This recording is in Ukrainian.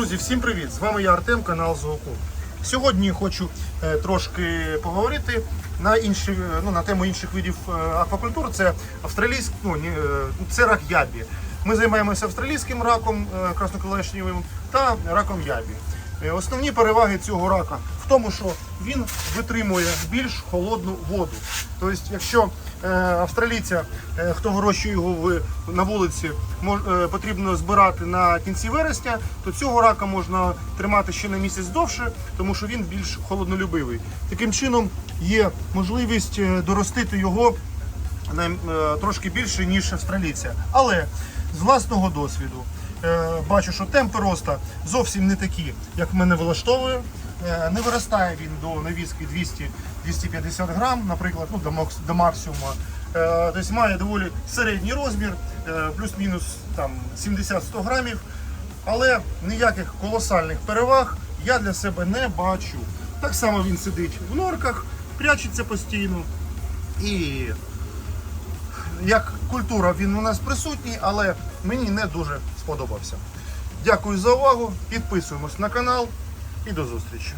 Друзі, всім привіт! З вами я Артем, канал Зоокул. Сьогодні хочу е, трошки поговорити на інші, е, ну, на тему інших видів аквакультур. аквакультури. Це австралійськ, ну, е, це рак ябі. Ми займаємося австралійським раком красноколешнівим та раком ябі. Е, Основні переваги цього рака в тому, що він витримує більш холодну воду. Тобто, якщо е, австралійця, е, хто вирощує його на вулиці, потрібно збирати на кінці вересня, то цього рака можна тримати ще на місяць довше, тому що він більш холоднолюбивий. Таким чином є можливість доростити його трошки більше, ніж австралійця. Але з власного досвіду бачу, що темпи роста зовсім не такі, як мене влаштовує. Е, не виростає він до навіски 200-250 грам, наприклад, ну, до, макс- до максимуму. Е, тобто має доволі середній розмір, е, плюс-мінус там 70-100 грамів. Але ніяких колосальних переваг я для себе не бачу. Так само він сидить в норках, прячеться постійно. І як культура він у нас присутній, але мені не дуже сподобався. Дякую за увагу. Підписуємось на канал і до зустрічі.